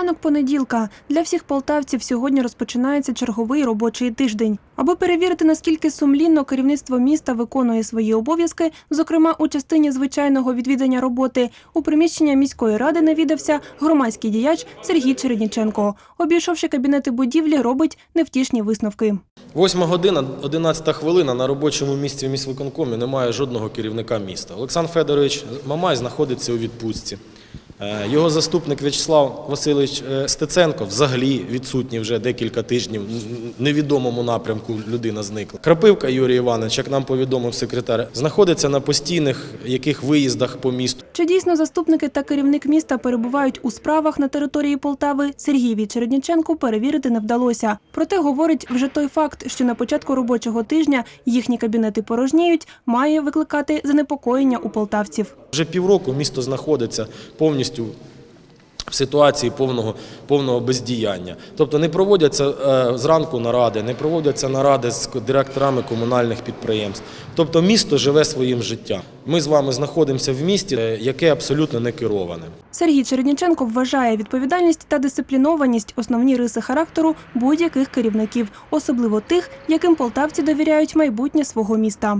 Ранок понеділка для всіх полтавців сьогодні розпочинається черговий робочий тиждень. Аби перевірити, наскільки сумлінно керівництво міста виконує свої обов'язки, зокрема у частині звичайного відвідання роботи, у приміщення міської ради навідався громадський діяч Сергій Чередніченко. Обійшовши кабінети будівлі, робить невтішні висновки. Восьма година, 11 хвилина на робочому місці в міськвиконкомі немає жодного керівника міста. Олександр Федорович Мамай знаходиться у відпустці. Е, Його заступник В'ячеслав Васильович е, Стеценко взагалі відсутній вже декілька тижнів. Невідомому напрямку людина зникла. Крапивка Юрій Іванович, як нам повідомив секретар, знаходиться на постійних яких виїздах по місту. Чи дійсно заступники та керівник міста перебувають у справах на території Полтави, Сергієві Чередніченку перевірити не вдалося. Проте говорить вже той факт, що на початку робочого тижня їхні кабінети порожніють, має викликати занепокоєння у полтавців. Вже півроку місто знаходиться повністю в ситуації повного, повного бездіяння. Тобто не проводяться е, зранку наради, не проводяться наради з директорами комунальних підприємств. Тобто місто живе своїм життям. Ми з вами знаходимося в місті, е, яке абсолютно не кероване. Сергій Чередніченко вважає відповідальність та дисциплінованість основні риси характеру будь-яких керівників, особливо тих, яким полтавці довіряють майбутнє свого міста.